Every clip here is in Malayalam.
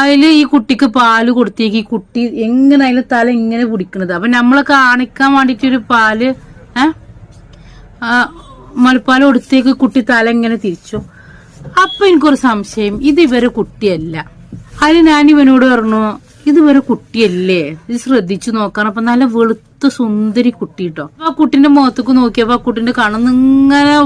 അതിൽ ഈ കുട്ടിക്ക് പാൽ കൊടുത്തേക്ക്. ഈ കുട്ടി എങ്ങനെ അതിൽ തല ഇങ്ങനെ പിടിക്കണത്? അപ്പൊ നമ്മളെ കാണിക്കാൻ വേണ്ടിട്ടൊരു പാൽ മുലപ്പാൽ കൊടുത്തേക്ക് കുട്ടി തല ഇങ്ങനെ തിരിച്ചു. അപ്പൊ എനിക്കൊരു സംശയം. ഇത് ഇവരെ കുട്ടിയല്ല. അതിൽ ഞാൻ ഇവനോട് പറഞ്ഞു ഇത് ഇവരെ കുട്ടിയല്ലേ? ഇത് ശ്രദ്ധിച്ചു നോക്കണം. അപ്പൊ നല്ല വെളുത്ത സുന്ദരി കുട്ടി കേട്ടോ ആ കുട്ടിന്റെ മുഖത്തേക്ക് നോക്കിയപ്പോ ആ കുട്ടിന്റെ കണ്ണിങ്ങനെ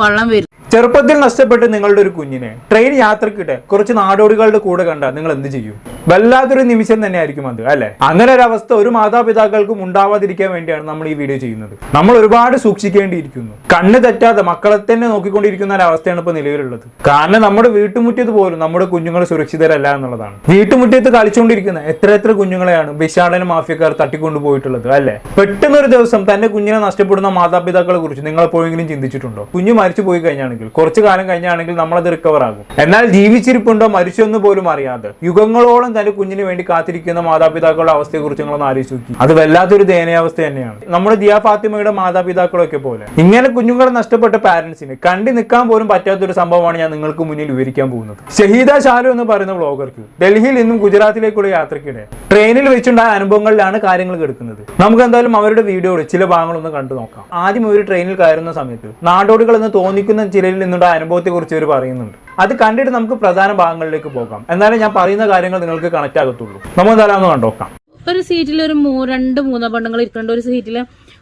വെള്ളം വരും. ചെറുപ്പത്തിൽ നഷ്ടപ്പെട്ട് നിങ്ങളുടെ ഒരു കുഞ്ഞിനെ ട്രെയിൻ യാത്രക്കിട്ട് കുറച്ച് നാടോടികളുടെ കൂടെ കണ്ടാൽ നിങ്ങൾ എന്ത് ചെയ്യും? വല്ലാത്തൊരു നിമിഷം തന്നെ ആയിരിക്കും അത് അല്ലെ? അങ്ങനെ ഒരു അവസ്ഥ ഒരു മാതാപിതാക്കൾക്കും ഉണ്ടാവാതിരിക്കാൻ വേണ്ടിയാണ് നമ്മൾ ഈ വീഡിയോ ചെയ്യുന്നത്. നമ്മൾ ഒരുപാട് സൂക്ഷിക്കേണ്ടിയിരിക്കുന്നു. കണ്ണ് തെറ്റാതെ മക്കളെ തന്നെ നോക്കിക്കൊണ്ടിരിക്കുന്ന ഒരു അവസ്ഥയാണ് ഇപ്പൊ നിലവിലുള്ളത്. കാരണം നമ്മുടെ വീട്ടുമുറ്റത്ത് പോലും നമ്മുടെ കുഞ്ഞുങ്ങൾ സുരക്ഷിതരല്ല എന്നുള്ളതാണ്. വീട്ടുമുറ്റത്ത് കളിച്ചുകൊണ്ടിരിക്കുന്ന എത്ര എത്ര കുഞ്ഞുങ്ങളെയാണ് ഭിക്ഷാടന മാഫിയക്കാർ തട്ടിക്കൊണ്ടു പോയിട്ടുള്ളത് അല്ലെ? പെട്ടെന്ന് ഒരു ദിവസം തന്റെ കുഞ്ഞിനെ നഷ്ടപ്പെടുന്ന മാതാപിതാക്കളെ കുറിച്ച് നിങ്ങൾ എപ്പോഴെങ്കിലും ചിന്തിച്ചിട്ടുണ്ടോ? കുഞ്ഞു മരിച്ചു പോയി കഴിഞ്ഞാണെങ്കിൽ കുറച്ചു കാലം കഴിഞ്ഞാണെങ്കിൽ നമ്മളത് റിക്കവർ ആകും. എന്നാൽ ജീവിച്ചിരിപ്പുണ്ടോ മരിച്ചു മരിച്ചെന്ന് പോലും അറിയാതെ യുഗങ്ങളോളം തന്റെ കുഞ്ഞിന് വേണ്ടി കാത്തിരിക്കുന്ന മാതാപിതാക്കളുടെ അവസ്ഥയെക്കുറിച്ച് നിങ്ങളൊന്ന് ആലോചിച്ച് നോക്കി. അത് വല്ലാത്തൊരു ദയനീയാവസ്ഥ തന്നെയാണ്. നമ്മുടെ ദിയ ഫാത്തിമയുടെ മാതാപിതാക്കളൊക്കെ പോലെ. ഇങ്ങനെ കുഞ്ഞുങ്ങളെ നഷ്ടപ്പെട്ട പാരന്റ്സിന് കണ്ടി നിൽക്കാൻ പോലും പറ്റാത്തൊരു സംഭവമാണ് ഞാൻ നിങ്ങൾക്ക് മുന്നിൽ വിവരിക്കാൻ പോകുന്നത്. ഷഹീദ ഷാലു എന്ന് പറയുന്ന ബ്ലോഗർക്ക് ഡൽഹിയിൽ നിന്നും ഗുജറാത്തിലേക്കുള്ള യാത്രക്കിടെ ട്രെയിനിൽ വെച്ചുണ്ടായ അനുഭവങ്ങളിലാണ് കാര്യങ്ങൾ കിടക്കുന്നത്. നമുക്ക് എന്തായാലും അവരുടെ വീഡിയോയുടെ ചില ഭാഗങ്ങളൊന്ന് കണ്ടു നോക്കാം. ആദ്യം ഒരു ട്രെയിനിൽ കയറുന്ന സമയത്ത് നാടോടികൾ എന്ന് തോന്നിക്കുന്ന ചിലരിൽ നിന്നുള്ള അനുഭവത്തെ കുറിച്ച് ഇവർ പറയുന്നുണ്ട്. അത് കണ്ടിട്ട് നമുക്ക് പ്രധാന ഭാഗങ്ങളിലേക്ക് പോകാം. എന്നാലും ഞാൻ പറയുന്ന കാര്യങ്ങൾ നിങ്ങൾക്ക് കണക്ട് ആകത്തുള്ളൂ. നമുക്ക് എന്തായാലും ഒന്ന് കണ്ടോക്കാം ഒരു സീറ്റിൽ ഒരു രണ്ട് മൂന്നോ പെണ്ണുങ്ങൾ ഇരിക്കുന്നുണ്ട്. ഒരു സീറ്റിൽ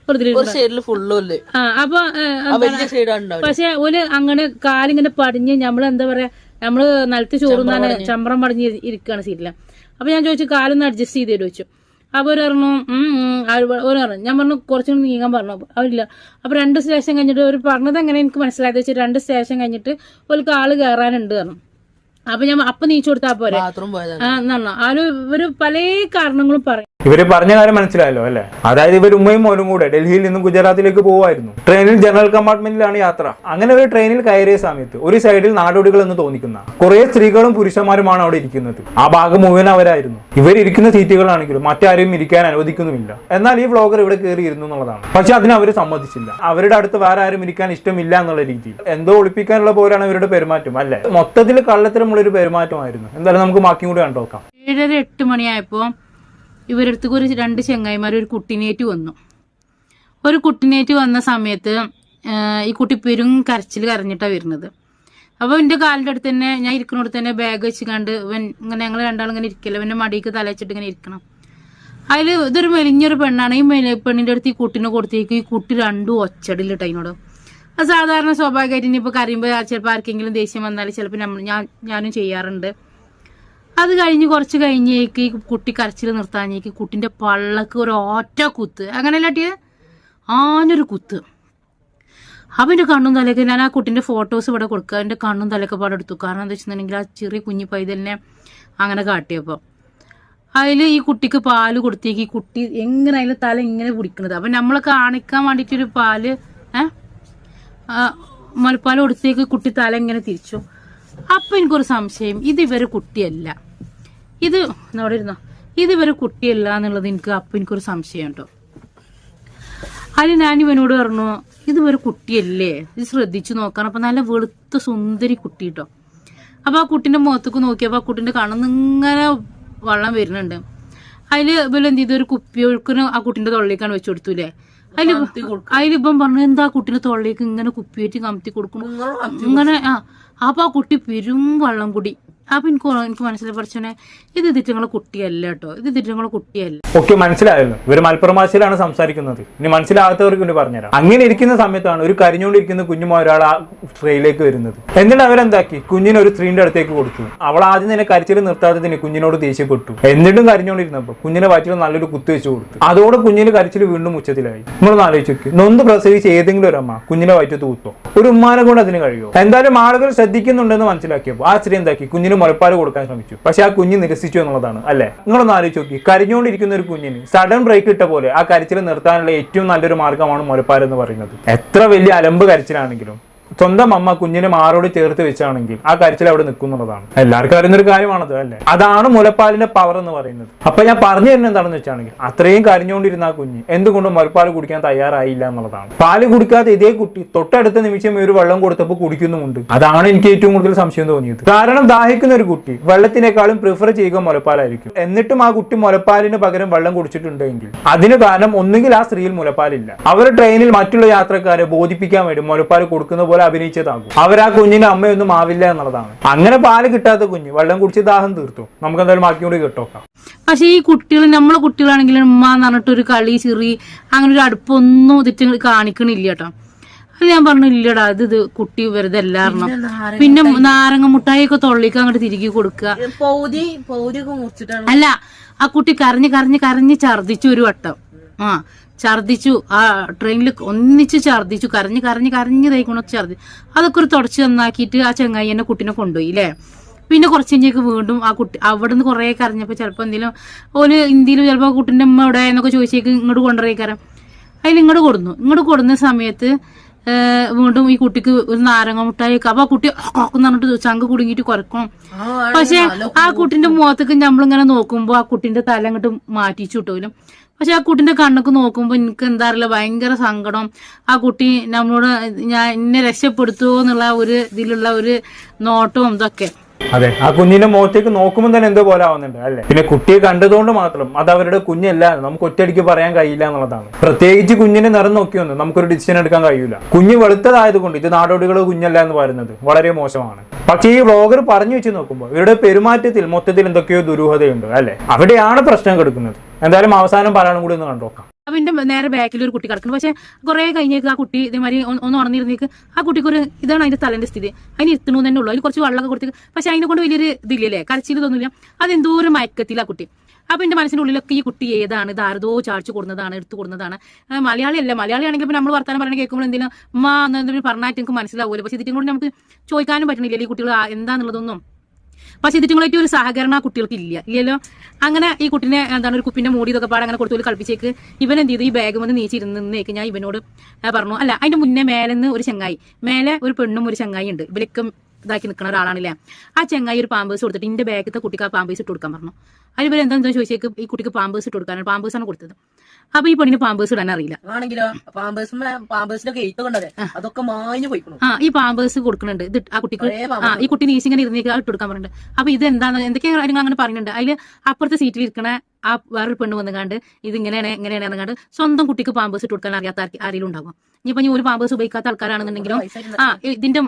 ഒരു ഒരു അപ്പൊ പക്ഷെ ഓൽ അങ്ങനെ കാലിങ്ങനെ പടിഞ്ഞ് നമ്മൾ എന്താ പറയാ നമ്മൾ നിലത്ത് ചോറുന്നാണ് ചമ്പ്രം പടിഞ്ഞ് ഇരി- ഇരിക്കുകയാണ് സീറ്റിൽ അപ്പൊ ഞാൻ ചോദിച്ചു കാലൊന്ന് അഡ്ജസ്റ്റ് ചെയ്ത് ചോദിച്ചു. അപ്പൊ ഒരു പറഞ്ഞു ഒരു പറഞ്ഞു ഞാൻ പറഞ്ഞു കുറച്ച് നീങ്ങാൻ പറഞ്ഞു. അവരില്ല. അപ്പോൾ രണ്ട് സ്റ്റേഷൻ കഴിഞ്ഞിട്ട് ഒരു പറഞ്ഞത് എങ്ങനെ എനിക്ക് മനസ്സിലായത് വെച്ചാൽ രണ്ട് സ്റ്റേഷൻ കഴിഞ്ഞിട്ട് ഒരു ആൾ കയറാനുണ്ട് പറഞ്ഞു. അപ്പൊ ഞാൻ അപ്പൊ നീച്ചു കൊടുത്താൽ പോരെ. ആ എന്നാണ് ആര് ഇവർ പല കാരണങ്ങളും പറയും ഇവർ പറഞ്ഞ കാര്യം മനസ്സിലായല്ലോ അല്ലെ? അതായത് ഇവർ ഉമ്മയും മോനും കൂടെ ഡൽഹിയിൽ നിന്നും ഗുജറാത്തിലേക്ക് പോകുമായിരുന്നു ട്രെയിനിൽ ജനറൽ കമ്പാർട്ട്മെന്റിലാണ് യാത്ര. അങ്ങനെ ഒരു ട്രെയിനിൽ കയറിയ സമയത്ത് ഒരു സൈഡിൽ നാടോടികൾ എന്ന് തോന്നിക്കുന്ന കുറെ സ്ത്രീകളും പുരുഷന്മാരുമാണ് അവിടെ ഇരിക്കുന്നത്. ആ ഭാഗം മുഴുവൻ അവരായിരുന്നു. ഇവരിയ്ക്കുന്ന സീറ്റുകളാണെങ്കിലും മറ്റാരും ഇരിക്കാൻ അനുവദിക്കുന്നുമില്ല. എന്നാൽ ഈ വ്ളോഗർ ഇവിടെ കയറിയിരുന്നു എന്നുള്ളതാണ്. പക്ഷെ അതിന് അവർ സമ്മതിച്ചില്ല. അവരുടെ അടുത്ത് വേറെ ആരും ഇരിക്കാൻ ഇഷ്ടമില്ല എന്നുള്ള രീതിയിൽ. എന്തോ ഒളിപ്പിക്കാനുള്ള പോലെയാണ് ഇവരുടെ പെരുമാറ്റം അല്ലെ? മൊത്തത്തിൽ കള്ളത്തരമുള്ള ഒരു പെരുമാറ്റമായിരുന്നു. എന്തായാലും നമുക്ക് ബാക്കിയും കൂടി കണ്ടോക്കാം ഏഴര എട്ട് മണിയായപ്പോ ഇവരടുത്തേക്ക് ഒരു രണ്ട് ചെങ്ങായിമാർ ഒരു കുട്ടിനേറ്റ് വന്നു. ഒരു കുട്ടിനേറ്റ് വന്ന സമയത്ത് ഈ കുട്ടി പെരും കരച്ചിൽ കരഞ്ഞിട്ടാണ് വരുന്നത്. അപ്പോൾ എന്റെ കാലിന്റെ അടുത്ത് തന്നെ ഞാൻ ഇരിക്കുന്നിടത്ത് തന്നെ ബാഗ് വെച്ച് കണ്ട് ഇങ്ങനെ ഞങ്ങൾ രണ്ടാളും ഇങ്ങനെ ഇരിക്കില്ല ഇവന്റെ മടിക്ക് തല ഇങ്ങനെ ഇരിക്കണം. അതിൽ ഇതൊരു മെലിഞ്ഞൊരു പെണ്ണാണ്. ഈ മെലി പെണ്ണിന്റെ അടുത്ത് ഈ കുട്ടീനെ കൊടുത്തേക്ക്. ഈ കുട്ടി രണ്ടും ഒച്ചടിലിട്ട് അതിനോട് അത് സാധാരണ സ്വാഭാവികമായിട്ട് ഇനിയിപ്പോൾ കരയുമ്പോൾ ചിലപ്പോൾ ആർക്കെങ്കിലും ദേഷ്യം വന്നാൽ ചിലപ്പോൾ നമ്മൾ ഞാൻ ഞാനും ചെയ്യാറുണ്ട്. അത് കഴിഞ്ഞ് കുറച്ച് കഴിഞ്ഞേക്ക് ഈ കുട്ടി കരച്ചിൽ നിർത്താനേക്ക് കുട്ടിന്റെ പള്ളക്ക് ഒരു ഒറ്റ കുത്ത്. അങ്ങനെയല്ല അട്ടിയെ ആഞ്ഞൊരു കുത്ത്. അപ്പം എന്റെ കണ്ണും തലയൊക്കെ ഞാൻ ആ കുട്ടിന്റെ ഫോട്ടോസ് ഇവിടെ കൊടുക്കുക. എന്റെ കണ്ണും തലയൊക്കെ പാടെ എടുത്തു. കാരണം എന്താ വെച്ചിട്ടുണ്ടെങ്കിൽ ആ ചെറിയ കുഞ്ഞി പൈതലിനെ അങ്ങനെ കാട്ടിയപ്പോൾ അതിൽ ഈ കുട്ടിക്ക് പാൽ കൊടുത്തേക്ക്. ഈ കുട്ടി എങ്ങനെ അതിൽ തല ഇങ്ങനെ പിടിക്കണത്? അപ്പം നമ്മളെ കാണിക്കാൻ വേണ്ടിയിട്ടൊരു പാൽ ഏഹ് മുലപ്പാൽ കൊടുത്തേക്ക് കുട്ടി തല ഇങ്ങനെ തിരിച്ചു. അപ്പം എനിക്കൊരു സംശയം. ഇത് ഇവരെ കുട്ടിയല്ല. ഇത് അവിടെ ഇരുന്നോ? ഇത് ഇവരെ കുട്ടിയല്ല എന്നുള്ളത് എനിക്ക് അപ്പൊ എനിക്കൊരു സംശയം കേട്ടോ അതിൽ ഞാൻ ഇവനോട് പറഞ്ഞു ഇത് ഇവരെ കുട്ടിയല്ലേ? ഇത് ശ്രദ്ധിച്ചു നോക്കണം. അപ്പൊ നല്ല വെളുത്ത സുന്ദരി കുട്ടി കേട്ടോ അപ്പൊ ആ കുട്ടിന്റെ മുഖത്തേക്ക് നോക്കിയപ്പോ ആ കുട്ടിന്റെ കണ്ണിന്ന് ഇങ്ങനെ വെള്ളം വരുന്നുണ്ട്. അതിൽ ഇവരെ എന്ത് ചെയ്തു? ഒരു കുപ്പി ഒഴുക്കിന് ആ കുട്ടിന്റെ തൊള്ളിലേക്കാണ് വെച്ചു കൊടുത്തൂലേ അതിൽ അതിലിപ്പം പറഞ്ഞു എന്താ കുട്ടിന്റെ തൊള്ളിലേക്ക് ഇങ്ങനെ കുപ്പിയേറ്റ് കമത്തി കൊടുക്കണം? ഇങ്ങനെ ആ. അപ്പൊ ആ കുട്ടി പെരും വെള്ളം കുടി. അപ്പൊ എനിക്ക് എനിക്ക് മനസ്സിലായി. പഠിച്ചോനെ ഇത് ഇതിറ്റങ്ങളെ കുട്ടിയല്ല കേട്ടോ. ഇത് ഇതിറ്റങ്ങളെ കുട്ടിയല്ല. ഓക്കെ മനസ്സിലായല്ലോ. ഇവർ മലപ്പുറം ഭാഷയിലാണ് സംസാരിക്കുന്നത്. ഇനി മനസ്സിലാകാത്തവർക്ക് വേണ്ടി പറഞ്ഞുതരാം. അങ്ങനെ ഇരിക്കുന്ന സമയത്താണ് ഒരു കരിഞ്ഞുകൊണ്ടിരിക്കുന്ന കുഞ്ഞുമോ ഒരാൾ ആ ട്രെയിലേക്ക് വരുന്നത്. എന്നിട്ട് അവരെന്താക്കി? കുഞ്ഞിനെ ഒരു സ്ത്രീന്റെ അടുത്തേക്ക് കൊടുത്തു. അവൾ ആദ്യം തന്നെ കരച്ചിൽ തന്നെ കുഞ്ഞിനോട് ദേഷ്യപ്പെട്ടു. എന്നിട്ടും കരഞ്ഞുകൊണ്ടിരുന്നപ്പോൾ കുഞ്ഞിനെ വയറ്റിൽ നല്ലൊരു കുത്തു വെച്ച് കൊടുത്തു. അതോടെ കുഞ്ഞിന് കരച്ചിൽ വീണ്ടും ഉച്ചത്തിലായി. നമ്മളൊന്ന് ആലോചിച്ച് നോക്കി നൊന്ത് പ്രസവിച്ച് ഏതെങ്കിലും ഒരു അമ്മ കുഞ്ഞിനെ വയറ്റത്ത് കുത്തോ ഒരു ഉമ്മാനെ കൊണ്ട് അതിന് കഴിയുമോ എന്തായാലും ആളുകൾ ശ്രദ്ധിക്കുന്നുണ്ടെന്ന് മനസ്സിലാക്കിയപ്പോൾ ആ സ്ത്രീ എന്താക്കി? കുഞ്ഞിന് മുലപ്പാൽ കൊടുക്കാൻ ശ്രമിച്ചു. പക്ഷെ ആ കുഞ്ഞ് നിരസിച്ചു എന്നുള്ളതാണ് അല്ലെ? നിങ്ങളൊന്ന് ആലോചിച്ച് നോക്കി. കരഞ്ഞുകൊണ്ടിരിക്കുന്ന ഒരു കുഞ്ഞിന് സഡൻ ബ്രേക്ക് ഇട്ട പോലെ ആ കരിച്ചിൽ നിർത്താനുള്ള ഏറ്റവും നല്ലൊരു മാർഗമാണ് മുലപ്പാൽ എന്ന് പറയുന്നത്. എത്ര വലിയ അലമ്പ് കരച്ചിലാണെങ്കിലും സ്വന്തം അമ്മ കുഞ്ഞിനെ മാറോട് ചേർത്ത് വെച്ചാണെങ്കിൽ ആ കരച്ചിൽ അവിടെ നിൽക്കുന്നുള്ളതാണ് എല്ലാവർക്കും അറിയുന്ന ഒരു കാര്യമാണത് അല്ലേ? അതാണ് മുലപ്പാലിന്റെ പവർ എന്ന് പറയുന്നത്. അപ്പൊ ഞാൻ പറഞ്ഞു തരുന്നത് എന്താണെന്ന് വെച്ചാണെങ്കിൽ അത്രയും കരഞ്ഞുകൊണ്ടിരുന്ന ആ കുഞ്ഞ് എന്തുകൊണ്ടും മുലപ്പാൽ കുടിക്കാൻ തയ്യാറായില്ല എന്നുള്ളതാണ്. പാൽ കുടിക്കാതെ ഇതേ കുട്ടി തൊട്ടടുത്ത നിമിഷം ഒരു വെള്ളം കൊടുത്തപ്പോൾ കുടിക്കുന്നുമുണ്ട്. അതാണ് എനിക്ക് ഏറ്റവും കൂടുതൽ സംശയം തോന്നിയത്. കാരണം ദാഹിക്കുന്ന ഒരു കുട്ടി വെള്ളത്തിനേക്കാളും പ്രിഫർ ചെയ്യുക മുലപ്പാലായിരിക്കും. എന്നിട്ടും ആ കുട്ടി മുലപ്പാലിന് പകരം വെള്ളം കുടിച്ചിട്ടുണ്ടെങ്കിൽ അതിന് കാരണം ഒന്നുകിൽ ആ സ്ത്രീയിൽ മുലപ്പാലില്ല. അവർ ട്രെയിനിൽ മറ്റുള്ള യാത്രക്കാരെ ബോധിപ്പിക്കാൻ വേണ്ടി മുലപ്പാൽ കൊടുക്കുന്ന പോലെ അഭിനയിച്ചതാകും അവർ ആ കുഞ്ഞിന്റെ അമ്മയൊന്നും ആവില്ല എന്നുള്ളതാണ്. അങ്ങനെ പാൽ കിട്ടാത്ത കുഞ്ഞ് വെള്ളം കുടിച്ച് ദാഹം തീർത്തു. നമുക്ക് എന്തായാലും ബാക്കി കൂടി കേട്ടോക്കാം. പക്ഷെ ഈ കുട്ടികൾ നമ്മളെ കുട്ടികളാണെങ്കിലും ഉമ്മ എന്ന് പറഞ്ഞിട്ടൊരു കളി ചിറി അങ്ങനെ ഒരു അടുപ്പൊന്നും ഇതിട്ട് കാണിക്കണില്ല കേട്ടോ. അത് ഞാൻ പറഞ്ഞു ഇല്ലടാ ഇത് ഇത് കുട്ടി വെറുതെ എല്ലാരണം പിന്നെ നാരങ്ങ മുട്ടായിയൊക്കെ തൊള്ളിക്ക് അങ്ങോട്ട് തിരികെ കൊടുക്കുക. അല്ല ആ കുട്ടി കരഞ്ഞ് കരഞ്ഞ് കരഞ്ഞ് ഛർദിച്ചു ഒരു വട്ടം. ആ ഛർദിച്ചു. ആ ട്രെയിനിൽ ഒന്നിച്ച് ഛർദിച്ചു. കരഞ്ഞ് കരഞ്ഞ് കരഞ്ഞ് തൈക്കണം ഛർദി. അതൊക്കെ ഒരു തുടച്ച് നന്നാക്കിയിട്ട് ആ ചെങ്ങായി എന്നെ കുട്ടീനെ കൊണ്ടുപോയി അല്ലേ പിന്നെ കുറച്ച് കഴിഞ്ഞേക്ക് വീണ്ടും ആ കുട്ടി അവിടെ നിന്ന് കുറേ കരഞ്ഞപ്പോൾ ചിലപ്പോൾ എന്തെങ്കിലും ഒരു ഇന്ത്യയിൽ ചിലപ്പോൾ കുട്ടീന്റെ അമ്മ എവിടെ എന്നൊക്കെ ചോദിച്ചേക്ക് ഇങ്ങോട്ട് കൊണ്ടുപോയിക്കാരം അതിൽ ഇങ്ങോട്ട് കൊടുന്നു. ഇങ്ങോട്ട് കൊടുന്ന സമയത്ത് വീണ്ടും ഈ കുട്ടിക്ക് ഒരു നാരങ്ങ മുട്ടായി അപ്പൊ ആ കുട്ടി എന്ന് പറഞ്ഞിട്ട് ചങ്ക് കുടുങ്ങിയിട്ട് കുറക്കണം പക്ഷെ ആ കുട്ടിന്റെ മുഖത്തേക്ക് നമ്മളിങ്ങനെ നോക്കുമ്പോ ആ കുട്ടിന്റെ തല അങ്ങോട്ട് മാറ്റിച്ചു കിട്ടൂലും പക്ഷെ ആ കുട്ടിന്റെ കണ്ണൊക്കെ നോക്കുമ്പോ എനിക്ക് എന്താ അറിയില്ല ഭയങ്കര സങ്കടം. ആ കുട്ടി നമ്മളോട് ഞാൻ എന്നെ രക്ഷപ്പെടുത്തുമോ എന്നുള്ള ഒരു ഇതിലുള്ള ഒരു നോട്ടവും ഇതൊക്കെ. അതെ. ആ കുഞ്ഞിന്റെ മുഖത്തേക്ക് നോക്കുമ്പോൾ തന്നെ എന്തോ പോലെ ആവുന്നുണ്ട് അല്ലെ? പിന്നെ കുട്ടിയെ കണ്ടതുകൊണ്ട് മാത്രം അത് അവരുടെ കുഞ്ഞല്ല നമുക്ക് ഒറ്റയടിക്ക് പറയാൻ കഴിയില്ല എന്നുള്ളതാണ്. പ്രത്യേകിച്ച് കുഞ്ഞിനെ നിറം നോക്കിയൊന്നും നമുക്കൊരു ഡിസിഷൻ എടുക്കാൻ കഴിയില്ല കുഞ്ഞ് വെളുത്തതായതുകൊണ്ട് ഇത് നാടോടികൾ കുഞ്ഞല്ല എന്ന് പറയുന്നത് വളരെ മോശമാണ്. പക്ഷേ ഈ വ്ളോഗർ പറഞ്ഞു വെച്ച് നോക്കുമ്പോൾ ഇവരുടെ പെരുമാറ്റത്തിൽ മൊത്തത്തിൽ എന്തൊക്കെയോ ദുരൂഹതയുണ്ട് അല്ലെ? അവിടെയാണ് പ്രശ്നം കിടക്കുന്നത്. എന്തായാലും അവസാനം പറയാനും കൂടി ഒന്ന് കണ്ടോക്കാം. അപ്പൊ എന്റെ നേരെ ബാക്കിൽ ഒരു കുട്ടി കിടക്കുന്നു. പക്ഷെ കുറെ കഴിഞ്ഞേക്ക് ആ കുട്ടി ഇതേമാതിരി ഒന്ന് ഉണർന്നിരുന്നേക്ക് ആ കുട്ടിക്ക് ഒരു ഇതാണ് അതിന്റെ തലന്റെ സ്ഥിതി. അതിന് ഇരുത്തണു തന്നെ ഉള്ളൂ. അതിന് കുറച്ച് വെള്ളമൊക്കെ കൊടുത്ത് പക്ഷെ അതിനെ കൊണ്ട് വലിയൊരു ഇതില്ലല്ലേ? കരച്ചിൽ തോന്നില്ല അത് എന്തോ ഒരു മയക്കത്തിൽ ആ കുട്ടി. അപ്പൊ എന്റെ മനസ്സിന്റെ ഉള്ളിലൊക്കെ ഈ കുട്ടി ഏതാണ്? ഇത് ആരതോ ചാടിച്ചു കൊടുക്കുന്നതാണ് എടുത്തു മലയാളിയല്ല മലയാളി അല്ല മലയാളിയാണെങ്കിൽ നമ്മൾ വർത്താനം പറഞ്ഞ കേൾക്കുമ്പോൾ എന്തെങ്കിലും മാ എന്നു പറഞ്ഞാൽ എനിക്ക് മനസ്സിലാവൂല പക്ഷെ ഇതിനും കൂടി നമുക്ക് ചോദിക്കാനും പറ്റണില്ല. ഈ കുട്ടികൾ എന്താണെന്നുള്ളതൊന്നും പക്ഷെ ഇതിറ്റുങ്ങളായിട്ട് ഒരു സഹകരണം ആ കുട്ടികൾക്ക് ഇല്ല. ഇല്ലല്ലോ? അങ്ങനെ ഈ കുട്ടിനെ എന്താണ് ഒരു കുപ്പിന്റെ മൂടി ഇതൊക്കെ പാടെ അങ്ങനെ കൊടുത്തു കളിപ്പിച്ചേക്ക്. ഇവൻ എന്ത് ചെയ്തു? ഈ ബാഗ് വന്ന് നീച്ചിരുന്നേക്ക് ഞാൻ ഇവനോട് പറഞ്ഞു. അല്ല അതിന്റെ മുന്നേ മേലെ നിന്ന് ഒരു ചെങ്ങായി മേലെ ഒരു പെണ്ണും ഒരു ചെങ്ങായി ഉണ്ട്. ഇവരൊക്കെ ഇതാക്കി നിൽക്കുന്ന ഒരാളാണല്ലേ? ആ ചെങ്ങായി ഒരു പാമ്പേഴ്സ് കൊടുത്തിട്ട് ഇന്റെ ബാഗത്തെ കുട്ടിക്ക് ആ പാമ്പേഴ്സ് ഇട്ട് കൊടുക്കാൻ പറഞ്ഞു. അതിൽ ഇവരെന്താ ചോദിച്ചേക്ക്? ഈ കുട്ടിക്ക് പാമ്പേഴ്സ് ഇട്ട് കൊടുക്കാനാണ്. പാമ്പേഴ്സ് ആണ് കൊടുത്തത്. അപ്പൊ ഈ പെണ്ണിന് പാമ്പേഴ്സ് ഇടാൻ അറിയില്ല. ആണെങ്കിലോ? പാമ്പേഴ്സ് പാമ്പേഴ്സിനൊക്കെ എയ്ത്ത് കൊണ്ടതെ. അതൊക്കെ മാഞ്ഞു പോയിക്കണു. ആ ഈ പാമ്പേഴ്സ് കൊടുക്കുന്നുണ്ട്. ഇത് ആ കുട്ടിക്ക് ആ ഈ കുട്ടി നീസിങ്ങനെ ഇരുന്നേക്ക് ഇട്ട് കൊടുക്കാൻ പറഞ്ഞിട്ടുണ്ട്. അപ്പൊ ഇത് എന്താണ് എന്തൊക്കെ കാര്യങ്ങൾ അങ്ങനെ പറയുന്നുണ്ട്? അതിൽ അപ്പുറത്തെ സീറ്റിൽ ഇരിക്കണ ആ വേറൊരു പെണ്ണ് വന്നുകാണ്ട് ഇത് ഇങ്ങനെയാണ് എങ്ങനെയാണ് കണ്ട് സ്വന്തം കുട്ടിക്ക് പാമ്പേഴ്സ് ഇട്ട് കൊടുക്കാൻ അറിയാത്ത ആരെങ്കിലും ഉണ്ടാകും ഇനിയിപ്പോ ഞാൻ ഒരു പാമ്പേഴ്സ് ഉപയോഗിക്കാത്ത ആൾക്കാരാണെന്നുണ്ടെങ്കിലും ആ ഇതിന്റെ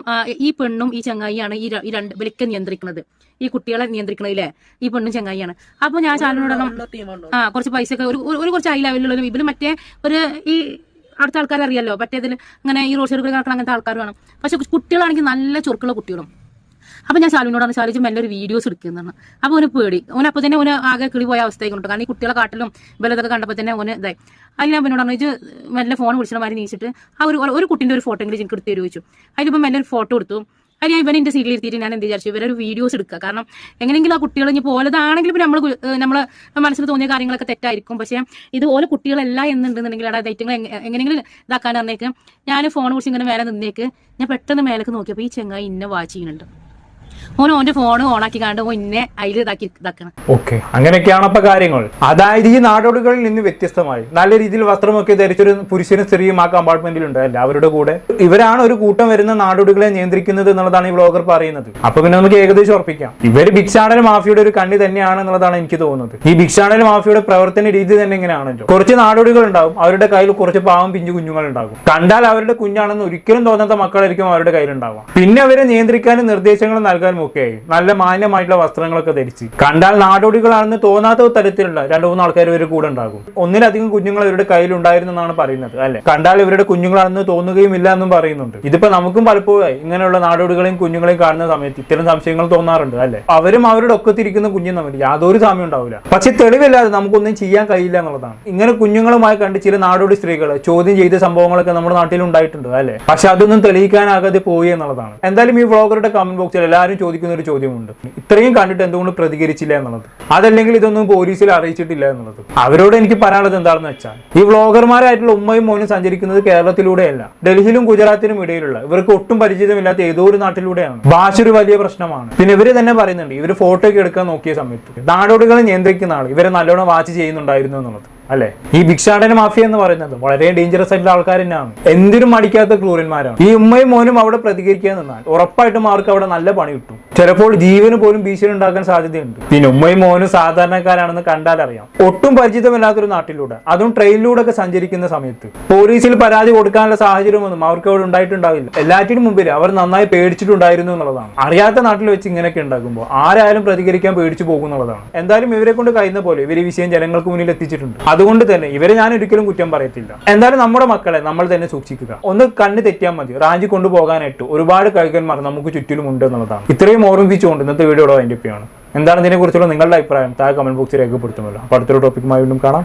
ഈ പെണ്ണും ഈ ചങ്ങായിയാണ് ഈ രണ്ട് വിലക്കെ നിയന്ത്രിക്കുന്നത്. ഈ കുട്ടികളെ നിയന്ത്രിക്കണതില്ലേ ഈ പെണ്ണും ചങ്ങായിയാണ്. അപ്പൊ ഞാൻ ചാനലിനോടൊപ്പം ആ കുറച്ച് പൈസ ഒക്കെ ഒരു കുറച്ച് ഐ കുറച്ച് ലെവലിലുള്ള ഇവർ മറ്റേ ഒരു ഈ അടുത്ത ആൾക്കാർ അറിയാലോ മറ്റേതിൽ അങ്ങനെ ഈ റോഡ് സൈഡ് നടക്കുന്ന അങ്ങനത്തെ ആൾക്കാർ വേണം പക്ഷെ കുട്ടികളാണെങ്കിൽ നല്ല ചുരുക്കുള്ള കുട്ടികളും. അപ്പൊ ഞാൻ ശാലുവിനോടാണ് ശാലിച്ച് മെല്ലെ ഒരു വീഡിയോസ് എടുക്കുന്നതാണ്. അപ്പൊ ഓന് പേടി. ഓന അപ്പൊ തന്നെ ഓന് ആകെ കിളി പോയ അവസ്ഥയൊക്കെ ഉണ്ട് കാരണം ഈ കുട്ടികളെ കാട്ടിലും ബലതൊക്കെ കണ്ടപ്പോൾ തന്നെ ഓന് ഇതായി. അതിൽ ഞാൻ എന്നോട് പറഞ്ഞു ഇത് മെല്ലെ ഫോൺ വിളിച്ചിട്ട് മാറി നീച്ചിട്ട് ആ ഒരു ഒരു കുട്ടിന്റെ ഒരു ഫോട്ടോ എങ്കിലും എനിക്ക് എടുത്ത് തരുവച്ചു അതിലിപ്പോൾ മെല്ലെ ഒരു ഫോട്ടോ എടുത്തു. അത് ഞാൻ ഇവനെ എന്റെ സീറ്റിൽ ഇരുത്തിയിട്ട് ഞാൻ എന്ത് വിചാരിച്ചു? ഇവരൊരു വീഡിയോസ് എടുക്കുക. കാരണം എങ്ങനെയെങ്കിലും ആ കുട്ടികൾ ഇനി പോലതാണെങ്കിലും നമ്മൾ നമ്മൾ മനസ്സിൽ തോന്നിയ കാര്യങ്ങളൊക്കെ തെറ്റായിരിക്കും. പക്ഷേ ഓരോ കുട്ടികളല്ല എന്നുണ്ടെന്നുണ്ടെങ്കിൽ അവിടെ ദൈറ്റങ്ങൾ എങ്ങനെയെങ്കിലും ഇതാക്കാൻ പറഞ്ഞേക്ക്. ഞാൻ ഫോൺ കുറിച്ച് ഇങ്ങനെ മേലെ നിന്നേക്ക്. ഞാൻ പെട്ടെന്ന് മേലേക്ക് നോക്കിയപ്പോൾ ഈ ചെങ്ങായി ഇന്ന വാച്ച് ചെയ്യുന്നുണ്ട്. ഓൻ ഫോൺ ഓണാക്കി കണ്ട് ഇന്നെ അതിൽ ഇതാക്കി ഇതാക്കണം. ഓക്കെ അങ്ങനെയൊക്കെയാണ് അപ്പൊ കാര്യങ്ങൾ. അതായത് ഈ നാടോടികളിൽ നിന്ന് വ്യത്യസ്തമായി. നല്ല രീതിയിൽ വസ്ത്രമൊക്കെ ധരിച്ചൊരു പുരുഷനും സ്ത്രീയും ആ കമ്പാർട്ട്മെന്റിൽ ഉണ്ട് അവരുടെ കൂടെ. ഇവരാണ് ഒരു കൂട്ടം വരുന്ന നാടോടികളെ നിയന്ത്രിക്കുന്നത് എന്നുള്ളതാണ് ഈ ബ്ലോഗർ പറയുന്നത്. അപ്പൊ പിന്നെ നമുക്ക് ഏകദേശം ഉറപ്പിക്കാം. ഇവർ ഭിക്ഷാടന മാഫിയുടെ ഒരു കണ്ണി തന്നെയാണ് എന്നുള്ളതാണ് എനിക്ക് തോന്നുന്നത്. ഈ ഭിക്ഷാടന മാഫിയുടെ പ്രവർത്തന രീതി തന്നെ ഇങ്ങനെയാണല്ലോ. കുറച്ച് നാടോടികൾ ഉണ്ടാവും. അവരുടെ കയ്യിൽ കുറച്ച് പാവം പിഞ്ചു കുഞ്ഞുങ്ങൾ ഉണ്ടാകും. കണ്ടാൽ അവരുടെ കുഞ്ഞാണെന്ന് ഒരിക്കലും തോന്നാത്ത മക്കളായിരിക്കും അവരുടെ കയ്യിലുണ്ടാവുക. പിന്നെ അവരെ നിയന്ത്രിക്കാനും നിർദ്ദേശങ്ങൾ നൽകാനും ഒക്കെയായി നല്ല മാന്യമായിട്ടുള്ള വസ്ത്രങ്ങളൊക്കെ ധരിച്ച്. കണ്ടാൽ നാടോടികളാണെന്ന് തോന്നാത്ത തരത്തിലുള്ള രണ്ടു മൂന്ന് ആൾക്കാർ ഇവർ കൂടെ ഉണ്ടാകും. ഒന്നിലധികം കുഞ്ഞുങ്ങൾ ഇവരുടെ എന്നാണ് പറയുന്നത് അല്ലെ? കണ്ടാൽ ഇവരുടെ കുഞ്ഞുങ്ങളാണെന്ന് തോന്നുകയും ഇല്ല എന്നും പറയുന്നുണ്ട്. ഇതിപ്പോ നമുക്കും പലപ്പോഴും ഇങ്ങനെയുള്ള നാടോടികളെയും കുഞ്ഞുങ്ങളെയും കാണുന്ന സമയത്ത് ഇത്തരം സംശയങ്ങൾ തോന്നാറുണ്ട് അല്ലെ? അവരും അവരുടെ ഒക്കത്തിരിക്കുന്ന കുഞ്ഞും തമ്മിൽ യാതൊരു സാമ്യം ഉണ്ടാവില്ല. പക്ഷെ തെളിവില്ലാതെ നമുക്കൊന്നും ചെയ്യാൻ കഴിയില്ല എന്നുള്ളതാണ്. ഇങ്ങനെ കുഞ്ഞുങ്ങളുമായി കണ്ട് ചില നാടോടി സ്ത്രീകൾ ചോദ്യം ചെയ്ത സംഭവങ്ങളൊക്കെ നമ്മുടെ നാട്ടിൽ ഉണ്ടായിട്ടുണ്ട് അല്ലെ? പക്ഷെ അതൊന്നും തെളിയിക്കാനാകാതെ പോയി എന്നുള്ളതാണ്. എന്തായാലും ഈ വ്ളോഗറുടെ കമന്റ് ബോക്സിൽ എല്ലാവരും ചോദിക്കുന്ന ഒരു ചോദ്യമുണ്ട്. ഇത്രയും കണ്ടിട്ട് എന്തുകൊണ്ട് പ്രതികരിച്ചില്ല എന്നുള്ളത്? അതല്ലെങ്കിൽ ഇതൊന്നും പോലീസിൽ അറിയിച്ചിട്ടില്ല എന്നുള്ളത്? അവരോട് എനിക്ക് പറയാനുള്ളത് എന്താണെന്ന് വെച്ചാൽ ഈ വ്ളോഗർമാരായിട്ടുള്ള ഉമ്മയും മോനും സഞ്ചരിക്കുന്നത് കേരളത്തിലൂടെയല്ല. ഡൽഹിയിലും ഗുജറാത്തിനും ഇടയിലുള്ള ഇവർക്ക് ഒട്ടും പരിചിതമില്ലാത്ത ഏതോ ഒരു നാട്ടിലൂടെയാണ്. ഭാഷ ഒരു വലിയ പ്രശ്നമാണ്. പിന്നെ ഇവർ തന്നെ പറയുന്നുണ്ട് ഇവർ ഫോട്ടോ ഒക്കെ എടുക്കാൻ നോക്കിയ സമയത്ത് നാടോടികളെ നിയന്ത്രിക്കുന്ന ആൾ ഇവരെ നല്ലോണം വാച്ച് ചെയ്യുന്നുണ്ടായിരുന്നു എന്നുള്ളത്. അല്ലെ? ഈ ഭിക്ഷാടന മാഫിയ എന്ന് പറയുന്നത് വളരെ ഡേഞ്ചറസ് ആയിട്ടുള്ള ആൾക്കാർ തന്നെയാണ്. എന്തിനും മടിക്കാത്ത ക്രൂരന്മാരാണ്. ഈ ഉമ്മയും മോനും അവിടെ പ്രതികരിക്കാൻ നിന്നാൽ ഉറപ്പായിട്ടും അവർക്ക് അവിടെ നല്ല പണി കിട്ടും. ചിലപ്പോൾ ജീവന് പോലും ഭീഷണി ഉണ്ടാക്കാൻ സാധ്യതയുണ്ട്. പിന്നെ ഉമ്മയും മോനും സാധാരണക്കാരാണെന്ന് കണ്ടാൽ അറിയാം. ഒട്ടും പരിചിതമല്ലാത്തൊരു നാട്ടിലൂടെ അതും ട്രെയിനിലൂടെ ഒക്കെ സഞ്ചരിക്കുന്ന സമയത്ത് പോലീസിൽ പരാതി കൊടുക്കാനുള്ള സാഹചര്യമൊന്നും അവർക്ക് അവിടെ ഉണ്ടായിട്ടുണ്ടാവില്ല. എല്ലാറ്റിനും മുമ്പിൽ അവർ നന്നായി പേടിച്ചിട്ടുണ്ടായിരുന്നു എന്നുള്ളതാണ്. അറിയാത്ത നാട്ടിൽ വെച്ച് ഇങ്ങനെയൊക്കെ ഉണ്ടാകുമ്പോൾ ആരായാലും പ്രതികരിക്കാൻ പേടിച്ചു പോകുന്നുള്ളതാണ്. എന്തായാലും ഇവരെ കൊണ്ട് കഴിയുന്ന പോലെ ഇവർ ഈ വിഷയം ജനങ്ങൾക്ക് മുന്നിൽ എത്തിച്ചിട്ടുണ്ട്. അതുകൊണ്ട് തന്നെ ഇവരെ ഞാൻ ഒരിക്കലും കുറ്റം പറയത്തില്ല. എന്തായാലും നമ്മുടെ മക്കളെ നമ്മൾ തന്നെ സൂക്ഷിക്കുക. ഒന്ന് കണ്ണ് തെറ്റിയാൽ മതി. റാഞ്ചി കൊണ്ടുപോകാനായിട്ട് ഒരുപാട് കഴുകന്മാർ നമുക്ക് ചുറ്റിലും ഉണ്ട് എന്നുള്ളതാണ്. ഇത്രയും ഓർമ്മിപ്പിച്ചുകൊണ്ട് ഇന്നത്തെ വീഡിയോ അതിന്റെ എന്താണ് ഇതിനെക്കുറിച്ചുള്ള നിങ്ങളുടെ അഭിപ്രായം? താഴെ കമന്റ് ബോക്സിൽ രേഖപ്പെടുത്തുമല്ലോ. അപ്പോൾ അടുത്തൊരു ടോപ്പിക്കുമായി വീണ്ടും കാണാം.